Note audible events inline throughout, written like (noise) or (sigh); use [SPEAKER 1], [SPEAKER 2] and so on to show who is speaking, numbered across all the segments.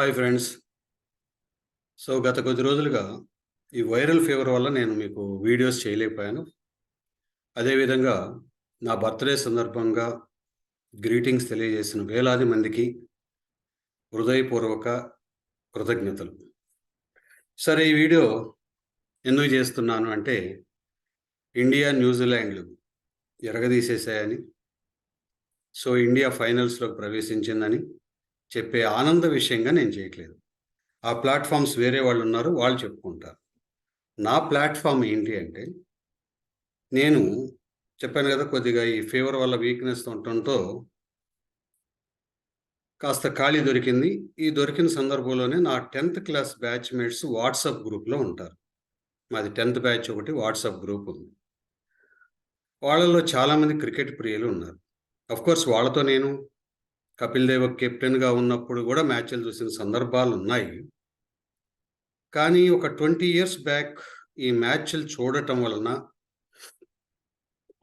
[SPEAKER 1] Hi friends. So గత కొద్ది రోజులుగా ఈ వైరల్ ఫీవర్ వల్ల నేను మీకు వీడియోస్ చేయలేకపోయాను. అదేవిధంగా నా బర్త్డే సందర్భంగా గ్రీటింగ్స్ తెలియజేసిన వేలాది మందికి హృదయపూర్వక కృతజ్ఞతలు. సరే ఈ వీడియో ఎందుకు చేస్తున్నాను అంటే ఇండియా న్యూజిలాండ్లు ఎరగదీసేసాయని సో ఇండియా ఫైనల్స్లోకి ప్రవేశించిందని చెప్పే ఆనంద విషయంగా నేను చేయట్లేదు. ఆ ప్లాట్ఫామ్స్ వేరే వాళ్ళు ఉన్నారు వాళ్ళు చెప్పుకుంటారు. నా ప్లాట్ఫామ్ ఏంటి అంటే నేను చెప్పాను కదా కొద్దిగా ఈ ఫీవర్ వల్ల వీక్నెస్ ఉండటంతో కాస్త ఖాళీ దొరికింది. ఈ దొరికిన సందర్భంలోనే నా tenth class batch mates WhatsApp గ్రూప్లో ఉంటారు. మాది టెన్త్ బ్యాచ్ ఒకటి వాట్సాప్ గ్రూప్ ఉంది. వాళ్ళలో చాలామంది క్రికెట్ ప్రియులు ఉన్నారు. అఫ్కోర్స్ వాళ్ళతో నేను కపిల్ దేవ్ కెప్టెన్గా ఉన్నప్పుడు కూడా మ్యాచ్లు చూసిన సందర్భాలు ఉన్నాయి. కానీ ఒక ట్వంటీ ఇయర్స్ బ్యాక్ ఈ మ్యాచ్లు చూడటం వలన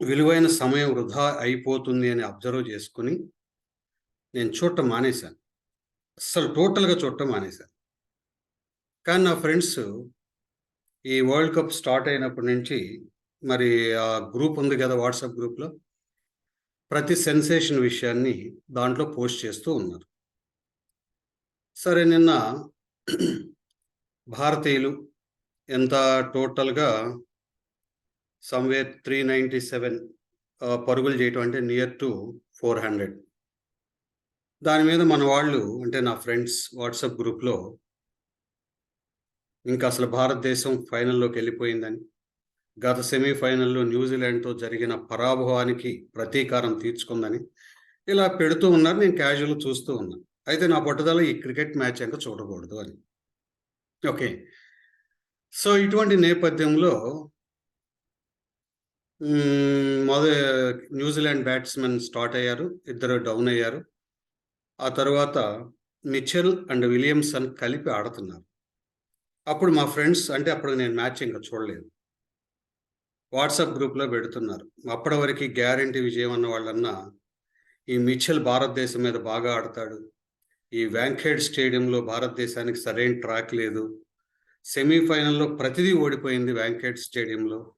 [SPEAKER 1] విలువైన సమయం వృధా అయిపోతుంది అని అబ్జర్వ్ చేసుకుని నేను చూడటం మానేశాను. అస్సలు టోటల్గా చూడటం మానేశాను. కానీ నా ఫ్రెండ్స్ ఈ వరల్డ్ కప్ స్టార్ట్ అయినప్పటి నుంచి మరి ఆ గ్రూప్ ఉంది కదా వాట్సాప్ గ్రూప్లో ప్రతి సెన్సేషన్ విషయాన్ని దాంట్లో పోస్ట్ చేస్తూ ఉన్నారు. సరే నిన్న భారతీయులు ఎంత టోటల్గా సమ్వేర్ త్రీ నైంటీ సెవెన్ పరుగులు చేయటం అంటే నియర్ టు ఫోర్ హండ్రెడ్. దాని మీద మన వాళ్ళు అంటే నా ఫ్రెండ్స్ వాట్సాప్ గ్రూప్లో ఇంకా అసలు భారతదేశం ఫైనల్లోకి వెళ్ళిపోయిందని గత సెమీఫైనల్లో న్యూజిలాండ్తో జరిగిన పరాభవానికి ప్రతీకారం తీర్చుకుందని ఇలా పెడుతూ ఉన్నారు. నేను క్యాజువల్ చూస్తూ ఉన్నాను అయితే నా పట్టుదల ఈ క్రికెట్ మ్యాచ్ ఇంకా చూడకూడదు అని. ఓకే. సో ఇటువంటి నేపథ్యంలో మొద న్యూజిలాండ్ బ్యాట్స్మెన్ స్టార్ట్ అయ్యారు. ఇద్దరు డౌన్ అయ్యారు. ఆ తర్వాత మిచెల్ అండ్ విలియమ్సన్ కలిపి ఆడుతున్నారు. అప్పుడు మా ఫ్రెండ్స్ అంటే అప్పుడు నేను మ్యాచ్ ఇంకా చూడలేదు. వాట్సాప్ గ్రూప్లో పెడుతున్నారు. అప్పటి వరకు గ్యారంటీ విజయం అన్న వాళ్ళన్నా ఈ మిచెల్ భారతదేశం మీద బాగా ఆడతాడు. ఈ వ్యాంకేడ్ స్టేడియంలో భారతదేశానికి సరైన ట్రాక్ లేదు. సెమీఫైనల్లో ప్రతిదీ ఓడిపోయింది వ్యాంకేడ్ స్టేడియంలో.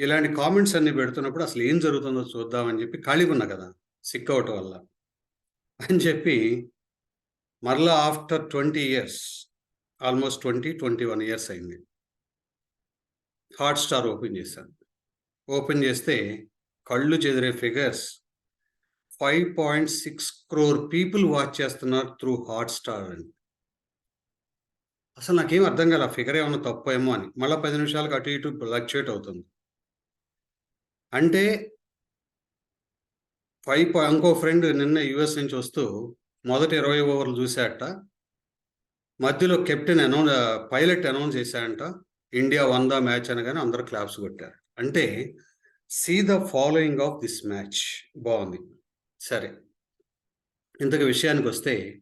[SPEAKER 1] ఇలాంటి కామెంట్స్ అన్ని పెడుతున్నప్పుడు అసలు ఏం జరుగుతుందో చూద్దామని చెప్పి ఖాళీగా ఉన్నా కదా సిక్ అవుట్ వల్ల. అని చెప్పి మరలా after twenty years almost twenty twenty one years అయింది. హాట్ స్టార్ ఓపెన్ చేశాను ఓపెన్ చేస్తే కళ్ళు చెదిరే figures. Five point six crore people watch చేస్తున్నారు త్రూ హాట్ స్టార్ అని. అసలు నాకేం అర్థం కాల ఫిగర్ ఏమన్నా తప్పు ఏమో అని. మళ్ళీ పది నిమిషాలకు అటు ఇటు ఫ్లక్చుయేట్ అవుతుంది. అంటే ఫైవ్ ఇంకో ఫ్రెండ్ నిన్న యుఎస్ నుంచి వస్తూ మొదటి ఇరవై ఓవర్లు చూశాట. మధ్యలో కెప్టెన్ అనౌన్స్ పైలట్ అనౌన్స్ చేశాడంట ఇండియా వంద మ్యాచ్ అనగానే అందరూ క్లాప్స్ కొట్టారు. అంటే see the following of this match బాగుంది. సరే. ఇంతకు విషయానికి వస్తే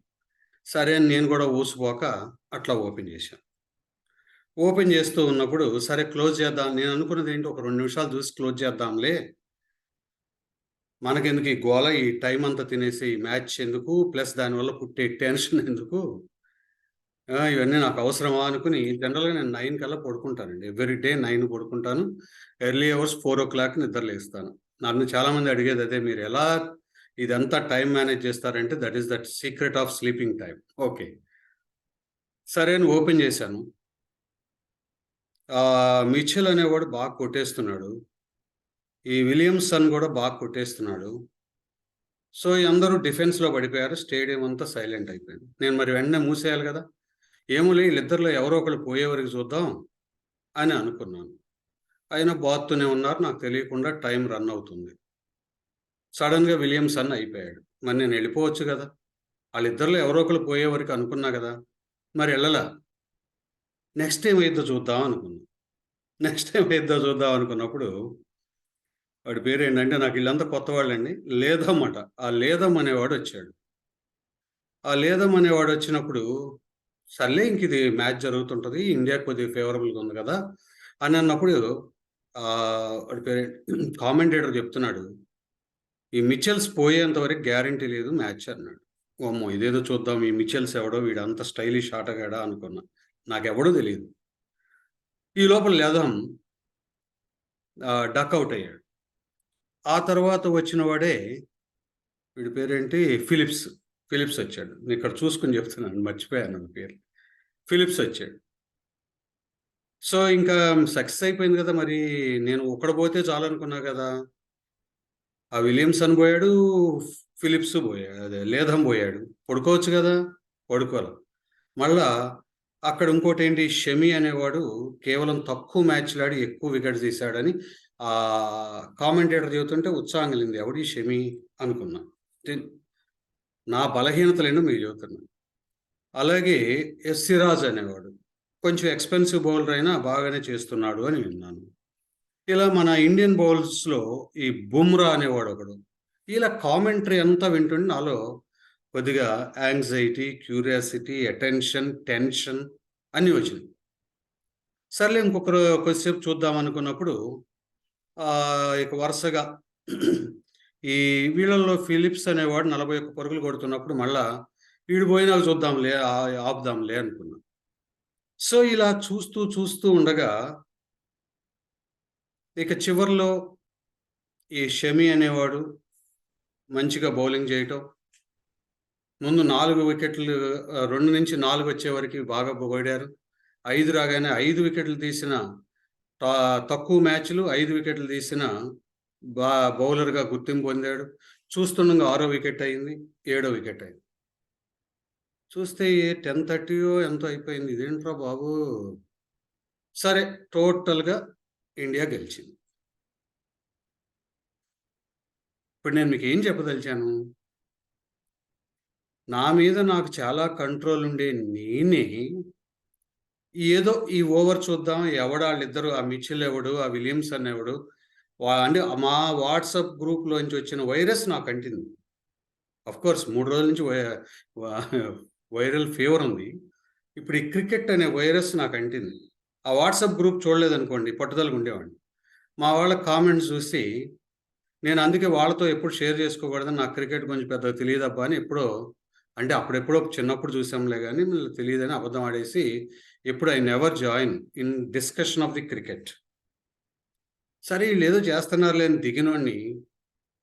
[SPEAKER 1] సరే అని నేను కూడా ఊసిపోక అట్లా ఓపెన్ చేశాను ఓపెన్ చేస్తూ ఉన్నప్పుడు సరే క్లోజ్ చేద్దాం. నేను అనుకున్నది ఏంటి? ఒక రెండు నిమిషాలు చూసి క్లోజ్ చేద్దాంలే. మనకెందుకు ఈ గోల? ఈ టైం అంతా తినేసి మ్యాచ్ ఎందుకు? ప్లస్ దానివల్ల పుట్టే టెన్షన్ ఎందుకు? ఇవన్నీ నాకు అవసరమా అనుకుని జనరల్గా నేను నైన్ కల్లా పడుకుంటానండి. ఎవ్రీ డే నైన్ పడుకుంటాను. Early hours four o'clock నిద్రలేస్తాను నన్ను చాలామంది అడిగేది అదే మీరు ఎలా ఇదంతా టైం మేనేజ్ చేస్తారంటే that is that secret of sleeping time okay సరే అని ఓపెన్ చేశాను. మిచెల్ అనేవాడు బాగా కొట్టేస్తున్నాడు. ఈ విలియమ్సన్ కూడా బాగా కొట్టేస్తున్నాడు. సో అందరూ డిఫెన్స్లో పడిపోయారు. స్టేడియం అంతా సైలెంట్ అయిపోయింది. నేను మరి వెంటనే మూసేయాలి కదా? ఏమో వీళ్ళిద్దరిలో ఎవరో ఒకళ్ళు పోయేవరకు చూద్దాం అని అనుకున్నాను. అయినా బాత్తూనే ఉన్నారు నాకు తెలియకుండా టైం రన్ అవుతుంది. సడన్గా విలియమ్స్ అన్న అయిపోయాడు. మరి నేను వెళ్ళిపోవచ్చు కదా? వాళ్ళిద్దరిలో ఎవరో ఒకరు పోయే వరకు అనుకున్నా కదా? మరి వెళ్ళలా? నెక్స్ట్ టైం అయిద్దో చూద్దాం అనుకున్నా. నెక్స్ట్ టైం అయిద్దో చూద్దాం అనుకున్నప్పుడు వాడి పేరు ఏంటంటే నాకు వీళ్ళంతా కొత్త వాళ్ళండి. లేదమ్మట. ఆ లేదం అనేవాడు వచ్చాడు. ఆ లేదం అనేవాడు వచ్చినప్పుడు సర్లే ఇంక ఇది మ్యాచ్ జరుగుతుంటుంది ఇండియా కొద్దిగా ఫేవరబుల్గా ఉంది కదా అని అన్నప్పుడు వాడి పేరు కామెంటేటర్ చెప్తున్నాడు ఈ మిచెల్స్ పోయేంత వరకు గ్యారంటీ లేదు మ్యాచ్ అన్నాడు. అమ్మో ఇదేదో చూద్దాం ఈ మిచెల్స్ ఎవడో వీడు అంత స్టైలిష్ ఆటగాడా అనుకున్నా నాకెవడో తెలియదు ఈ లోపల లేదం డక్ అవుట్ అయ్యాడు. ఆ తర్వాత వచ్చిన వాడే వీడి పేరేంటి ఫిలిప్స్. ఫిలిప్స్ వచ్చాడు. నేను ఇక్కడ చూసుకుని చెప్తున్నాను మర్చిపోయాను నా పేరు ఫిలిప్స్ వచ్చాడు. సో ఇంకా సక్సెస్ అయిపోయింది కదా మరి. నేను ఒక్కడ పోతే చాలు అనుకున్నా కదా. ఆ విలియమ్సన్ పోయాడు ఫిలిప్స్ పోయాడు అదే లేధం పోయాడు. పడుకోవచ్చు కదా పడుకోవాలి. మళ్ళా అక్కడ ఇంకోటి ఏంటి షమి అనేవాడు కేవలం తక్కువ మ్యాచ్లు ఆడి ఎక్కువ వికెట్ తీశాడని ఆ కామెంటేటర్ చెబుతుంటే ఉత్సాహం కలిగింది. ఎవడి షమి అనుకున్నా. నా బలహీనతలను మీకు చెబుతున్నాను అలాగే ఎస్ సిరాజ్ అనేవాడు కొంచెం ఎక్స్పెన్సివ్ బౌలర్ అయినా బాగానే చేస్తున్నాడు అని విన్నాను. ఇలా మన ఇండియన్ బౌలర్స్లో ఈ బుమ్రా అనేవాడు ఒకడు ఇలా కామెంటరీ అంతా వింటుంటే నాలో కొద్దిగా యాంగ్జైటీ క్యూరియాసిటీ అటెన్షన్ టెన్షన్ అన్నీ వచ్చింది సర్లే ఇంకొకరు కొద్దిసేపు చూద్దాం అనుకున్నప్పుడు ఇక వరుసగా ఈ వీళ్ళల్లో ఫిలిప్స్ అనేవాడు నలభై ఒక్క పరుగులు కొడుతున్నప్పుడు మళ్ళా వీడు పోయినా చూద్దాంలే ఆపుదాంలే అనుకున్నా. సో ఇలా చూస్తూ చూస్తూ ఉండగా ఇక చివర్లో ఈ షమి అనేవాడు మంచిగా బౌలింగ్ చేయటం ముందు నాలుగు వికెట్లు రెండు నుంచి నాలుగు వచ్చే వరకు బాగా పోయారు ఐదు రాగానే ఐదు వికెట్లు తీసిన తక్కువ మ్యాచ్లు ఐదు వికెట్లు తీసిన బా బౌలర్గా గుర్తింపు పొందాడు. చూస్తుండగా ఆరో వికెట్ అయింది ఏడో వికెట్ అయింది. చూస్తే టెన్ థర్టీయో ఎంతో అయిపోయింది. ఇదేంట్రా బాబు? సరే టోటల్గా ఇండియా గెలిచింది. ఇప్పుడు నేను మీకు ఏం చెప్పదలిచాను? నా మీద నాకు చాలా కంట్రోల్ ఉండే నేనే ఏదో ఈ ఓవర్ చూద్దాం ఎవడు వాళ్ళిద్దరు ఆ మిచిల్ ఎవడు ఆ విలియమ్సన్ ఎవడు అంటే మా వాట్సాప్ గ్రూప్లోంచి వచ్చిన వైరస్ నాకు అంటింది కోర్స్ మూడు రోజుల నుంచి వై- వైరల్ ఫీవర్ ఉంది. ఇప్పుడు ఈ క్రికెట్ అనే వైరస్ నాకు అంటింది ఆ వాట్సాప్ గ్రూప్ చూడలేదనుకోండి పట్టుదలకు ఉండేవాడిని. మా వాళ్ళ కామెంట్స్ చూసి నేను అందుకే వాళ్ళతో ఎప్పుడు షేర్ చేసుకోకూడదని నాకు క్రికెట్ గురించి పెద్దగా తెలియదబ్బా అని ఎప్పుడో అంటే అప్పుడెప్పుడో చిన్నప్పుడు చూసాంలే కానీ తెలియదని అబద్ధం ఆడేసి ఎప్పుడు I never join in discussion of the cricket. సరే వీళ్ళు ఏదో చేస్తున్నారులే అని దిగినోడిని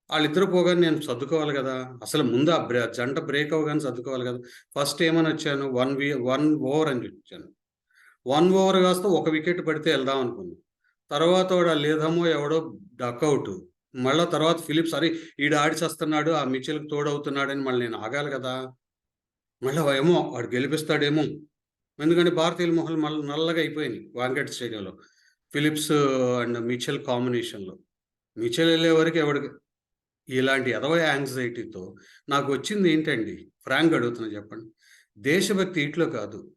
[SPEAKER 1] వాళ్ళిద్దరు పోగానే నేను సర్దుకోవాలి కదా. అసలు ముందు ఆ బ్రే జంట బ్రేక్ అవ్వగానే సర్దుకోవాలి కదా. ఫస్ట్ ఏమని వచ్చాను? వన్ వి వన్ ఓవర్ అని వచ్చాను వన్ ఓవర్ కాస్త ఒక వికెట్ పడితే వెళ్దాం అనుకున్నాను తర్వాత వాడు లేదమో ఎవడో డక్అవుట్ మళ్ళీ తర్వాత ఫిలిప్స్ అరే ఈడు ఆడి చేస్తున్నాడు ఆ మిచిల్కి తోడవుతున్నాడని మళ్ళీ నేను ఆగాలి కదా. మళ్ళీ ఏమో వాడు గెలిపిస్తాడేమో. ఎందుకంటే భారతీయుల మొహలు మళ్ళీ నల్లగా అయిపోయింది వాంకట్ స్టేడియంలో. ఫిలిప్స్ అండ్ మిచెల్ కాంబినేషన్లో. మిచెల్ వెళ్ళే వరకు ఎవరికి ఇలాంటి ఎదవ యాంగ్జైటీతో నాకు వచ్చింది ఏంటండి? ఫ్రాంక్ అడుగుతున్నా చెప్పండి. దేశభక్తి ఇట్లో కాదు.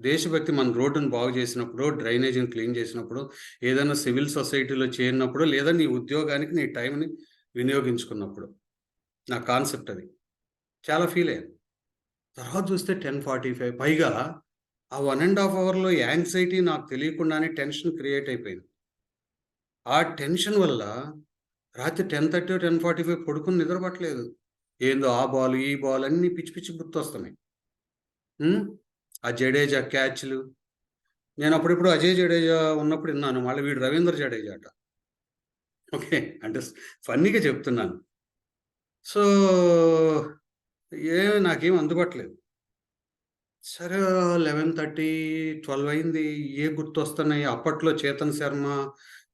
[SPEAKER 1] దేశభక్తి మన రోడ్డును బాగు చేసినప్పుడు డ్రైనేజీని క్లీన్ చేసినప్పుడు ఏదైనా సివిల్ సొసైటీలో చేరినప్పుడు లేదా నీ ఉద్యోగానికి నీ టైంని వినియోగించుకున్నప్పుడు. నా కాన్సెప్ట్ అది. చాలా ఫీల్ అయ్యాను తర్వాత చూస్తే టెన్ ఫార్టీ ఫైవ్ పైగా ఆ వన్ అండ్ హాఫ్ అవర్లో యాంగ్జైటీ నాకు తెలియకుండానే టెన్షన్ క్రియేట్ అయిపోయింది. ఆ టెన్షన్ వల్ల రాత్రి ten thirty ten forty five పడుకుని నిద్రపట్టలేదు. ఏందో ఆ బాల్ ఈ బాల్ అన్నీ పిచ్చి పిచ్చి గుర్తొస్తున్నాయి. ఆ జడేజా క్యాచ్లు. నేను అప్పుడిప్పుడు అజయ్ జడేజా ఉన్నప్పుడు విన్నాను. మళ్ళీ వీడు రవీంద్ర జడేజా అట. ఓకే. అంటే ఫన్నీగా చెప్తున్నాను. సో ఏ నాకేం అందుబాట్లేదు. సరే లెవెన్ థర్టీ ట్వెల్వ్ అయింది. ఏ గుర్తొస్తున్నాయి? అప్పట్లో చేతన్ శర్మ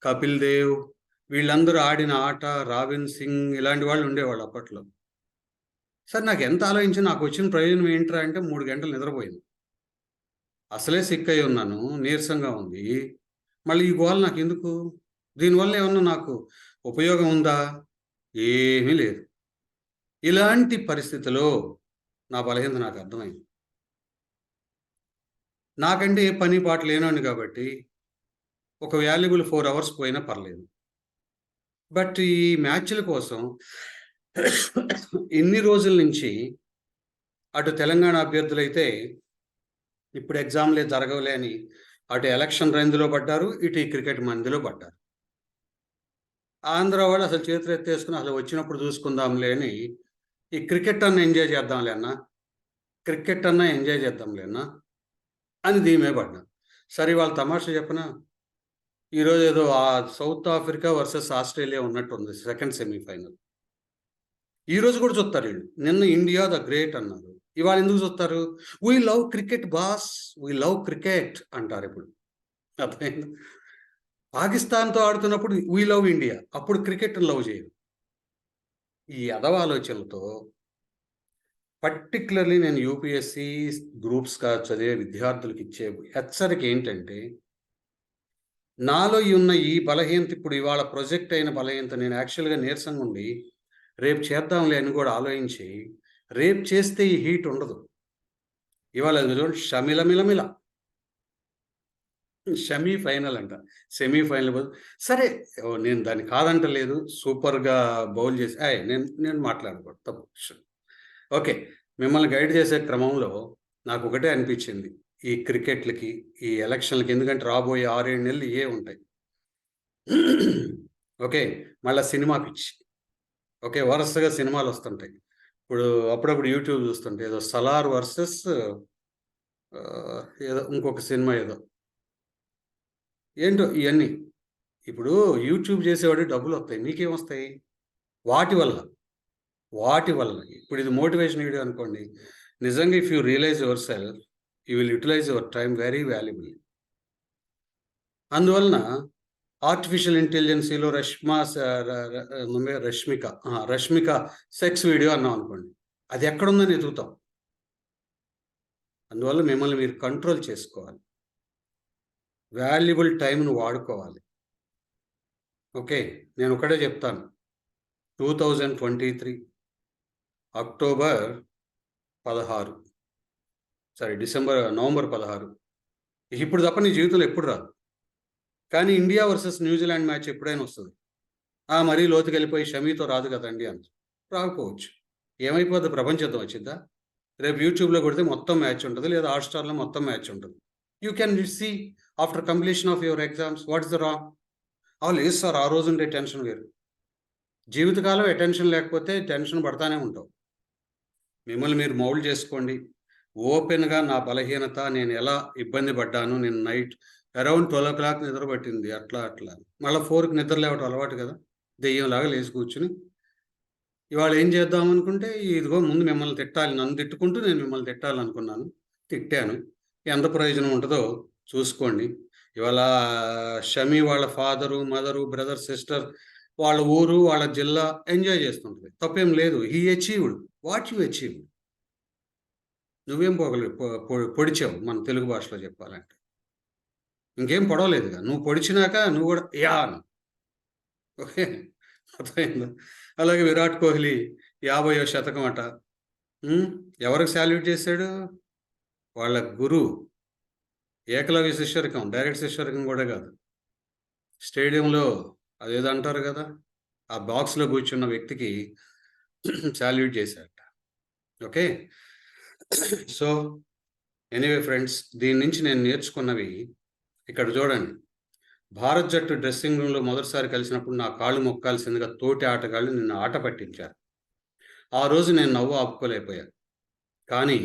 [SPEAKER 1] కపిల్ దేవ్ వీళ్ళందరూ ఆడిన ఆట రాబిన్ సింగ్ ఇలాంటి వాళ్ళు ఉండేవాళ్ళు అప్పట్లో. సరే నాకు ఎంత ఆలోచించి నాకు వచ్చిన ప్రయోజనం ఏంట్రా అంటే మూడు గంటలు నిద్రపోయింది. అసలే సిక్ అయి ఉన్నాను నీరసంగా ఉంది. మళ్ళీ ఈ గోల్ నాకు ఎందుకు దీనివల్ల ఏమన్నా నాకు ఉపయోగం ఉందా? ఏమీ లేదు. ఇలాంటి పరిస్థితిలో నా బలహీనత నాకు అర్థమైంది. నాకంటే ఏ పని పాట లేనండి కాబట్టి ఒక వాల్యుబుల్ ఫోర్ అవర్స్ పోయినా పర్లేదు. బట్ ఈ మ్యాచ్ల కోసం ఇన్ని రోజుల నుంచి అటు తెలంగాణ అభ్యర్థులైతే ఇప్పుడు ఎగ్జామ్లే జరగవులే అని అటు ఎలక్షన్ రేంజ్లో పడ్డారు ఇటు ఈ క్రికెట్ మందిలో పడ్డారు. ఆంధ్ర వాళ్ళు అసలు చేతులు ఎత్తేసుకుని అసలు వచ్చినప్పుడు చూసుకుందాంలే అని ఈ క్రికెట్ అన్న ఎంజాయ్ చేద్దాంలే అన్న క్రికెట్ అన్న ఎంజాయ్ చేద్దాంలే అన్న అని దీమే పడినా సరే వాళ్ళ తమాషా చెప్పనా? ఈరోజు ఏదో ఆ సౌత్ ఆఫ్రికా వర్సెస్ ఆస్ట్రేలియా ఉన్నట్టు ఉంది సెకండ్ సెమీఫైనల్. ఈరోజు కూడా చూస్తారు వీళ్ళు. నిన్న ఇండియా ద గ్రేట్ అన్నారు. ఇవాళ ఎందుకు చూస్తారు? We love cricket boss we love cricket అంటారు ఇప్పుడు. అర్థమైంది? పాకిస్తాన్తో ఆడుతున్నప్పుడు వీ లవ్ ఇండియా అప్పుడు క్రికెట్ లవ్ చేయరు. ఈ అదవ ఆలోచనలతో పర్టికులర్లీ నేను యూపీఎస్సి గ్రూప్స్గా చదివే విద్యార్థులకు ఇచ్చే హెచ్చరిక ఏంటంటే నాలో ఈ ఉన్న ఈ బలహీనత ఇప్పుడు ఇవాళ ప్రొజెక్ట్ అయిన బలహీనత నేను యాక్చువల్గా నీరసంగా ఉండి రేపు చేద్దాంలే అని కూడా ఆలోచించి రేపు చేస్తే ఈ హీట్ ఉండదు. ఇవాళ చూడండి షమిలమిలమిల షమీ ఫైనల్ అంట. సెమీ ఫైనల్ సరే నేను దాన్ని కాదంటలేదు. సూపర్గా బౌల్ చేసి అయ్ నేను నేను మాట్లాడకూడదు తప్పు. ఓకే. మిమ్మల్ని గైడ్ చేసే క్రమంలో నాకు ఒకటే అనిపించింది. ఈ క్రికెట్లకి ఈ ఎలక్షన్లకి ఎందుకంటే రాబోయే ఆరేడు నెలలు ఏ ఉంటాయి. ఓకే. మళ్ళీ సినిమా పిచ్చి ఓకే. వరుసగా సినిమాలు వస్తుంటాయి. ఇప్పుడు అప్పుడప్పుడు యూట్యూబ్ చూస్తుంటే ఏదో సలార్ వర్సెస్ ఏదో ఇంకొక సినిమా ఏదో. ఏంటో ఇవన్నీ ఇప్పుడు యూట్యూబ్ చేసేవాడు డబ్బులు వస్తాయి. నీకేం వస్తాయి? వాటి వల్ల. వాటి వల్ల ఇప్పుడు ఇది మోటివేషన్ వీడియో అనుకోండి. నిజంగా if you realise yourself you will utilise your time very valuable. అందువలన ఆర్టిఫిషియల్ ఇంటెలిజెన్సీలో రష్మా రష్మిక. రష్మిక సెక్స్ వీడియో అన్నాం అనుకోండి. అది ఎక్కడుందని ఎదుగుతాం. అందువల్ల మిమ్మల్ని మీరు కంట్రోల్ చేసుకోవాలి. వాల్యుబుల్ టైంను వాడుకోవాలి. ఓకే? నేను ఒకటే చెప్తాను. Two thousand twenty three October పదహారు. సారీ డిసెంబర్ నవంబర్ పదహారు. ఇప్పుడు తప్ప నీ జీవితంలో ఎప్పుడు రాదు. కానీ ఇండియా వర్సెస్ న్యూజిలాండ్ మ్యాచ్ ఎప్పుడైనా వస్తుంది. ఆ మరీ లోతుకి వెళ్ళిపోయి షమీతో రాదు కదండి అంత రాకపోవచ్చు. ఏమైపోద్ది? ప్రపంచంతో వచ్చిద్దా? రేపు యూట్యూబ్లో కొడితే మొత్తం మ్యాచ్ ఉంటుంది లేదా హాట్స్టార్లో మొత్తం మ్యాచ్ ఉంటుంది. You can see after completion of your exams what is the wrong? ఆ లేదు సార్ ఆ రోజు ఉండే టెన్షన్ వేరు. జీవితకాలం అటెన్షన్ లేకపోతే టెన్షన్ పడతానే ఉంటావు. మిమ్మల్ని మీరు మౌల్డ్ చేసుకోండి. ఓపెన్గా నా బలహీనత నేను ఎలా ఇబ్బంది పడ్డాను నేను night around twelve o'clock నిద్ర పట్టింది. అట్లా అట్లా. మళ్ళీ ఫోర్కి నిద్ర లేవటం అలవాటు కదా. దెయ్యంలాగా లేచి కూర్చుని. ఇవాళ ఏం చేద్దాం అనుకుంటే ఇదిగో ముందు మిమ్మల్ని తిట్టాలి. నన్ను తిట్టుకుంటూ నేను మిమ్మల్ని తిట్టాలనుకున్నాను. తిట్టాను. ఎంత ప్రయోజనం ఉంటుందో చూసుకోండి. ఇవాళ షమి వాళ్ళ ఫాదరు మదరు బ్రదర్ సిస్టర్ వాళ్ళ ఊరు వాళ్ళ జిల్లా ఎంజాయ్ చేస్తుంటుంది. తప్పేం లేదు. He achieved. What you achieve? నువ్వేం పోగలి పొ- పొడిచావు మన తెలుగు భాషలో చెప్పాలంటే. ఇంకేం పొడవలేదుగా నువ్వు పొడిచినాక నువ్వు కూడా యా అను ఓకే అర్థమైందా? అలాగే విరాట్ కోహ్లీ యాభైయో శతకం అట. ఎవరికి శాల్యూట్ చేశాడు? వాళ్ళ గురువు ఏకలవ్య శిష్యరికం డైరెక్ట్ శిష్యరికం కూడా కాదు. స్టేడియంలో అదేదో అంటారు కదా ఆ బాక్స్లో కూర్చున్న వ్యక్తికి (clears throat) సాల్యూట్ చేశారట. ఓకే? సో ఎనీవే ఫ్రెండ్స్ దీని నుంచి నేను నేర్చుకున్నవి ఇక్కడ చూడండి. భారత్ జట్టు డ్రెస్సింగ్ రూమ్లో మొదటిసారి కలిసినప్పుడు నా కాళ్ళు మొక్కాల్సిందిగా తోటి ఆటగాళ్ళు నిన్ను ఆట పట్టించారు. ఆ రోజు నేను నవ్వు ఆపుకోలేకపోయాను కానీ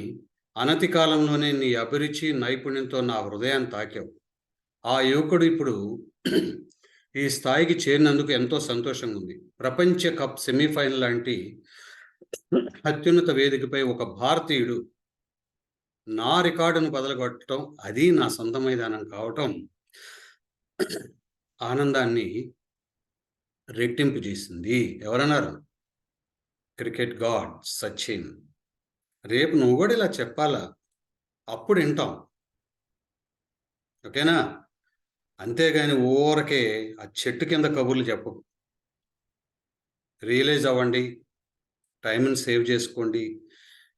[SPEAKER 1] అనతి కాలంలోనే నీ అభిరుచి నైపుణ్యంతో నా హృదయాన్ని తాకావు. ఆ యువకుడు ఇప్పుడు (clears throat) ఈ స్థాయికి చేరినందుకు ఎంతో సంతోషంగా ఉంది ప్రపంచ కప్ సెమీఫైనల్ లాంటి అత్యున్నత వేదికపై ఒక భారతీయుడు నా రికార్డును బదలగొట్టడం అది నా సొంత మైదానం కావటం ఆనందాన్ని రెట్టింపు చేసింది. ఎవరన్నారు? Cricket god Sachin. రేపు నువ్వు కూడా ఇలా చెప్పాలా? అప్పుడు వింటాం. ఓకేనా? అంతేగాని ఊరకే ఆ చెట్టు కింద కబుర్లు చెప్పకు. రియలైజ్ అవ్వండి. టైంని సేవ్ చేసుకోండి.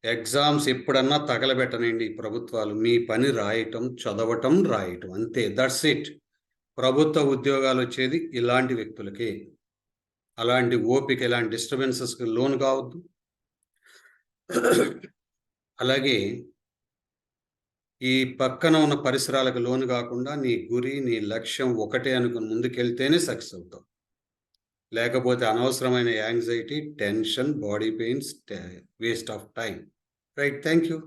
[SPEAKER 1] ఎగ్జామ్స్ ఎప్పుడన్నా తగలబెట్టనండి ప్రభుత్వాలు. మీ పని రాయటం చదవటం రాయటం. అంతే. That's it. ప్రభుత్వ ఉద్యోగాలు వచ్చేది ఇలాంటి వ్యక్తులకే. అలాంటి ఓపిక ఇలాంటి డిస్టర్బెన్సెస్కి లోన్ కావద్దు. అలాగే ఈ పక్కన ఉన్న పరిసరాలకు లోను కాకుండా నీ గురి నీ లక్ష్యం ఒకటే అనుకుని ముందుకెళ్తేనే సక్సెస్ అవుతావు. లేకపోతే అనవసరమైన యాంగ్జైటీ, టెన్షన్, బాడీ పెయిన్స్, టే waste of time. Right. Thank you.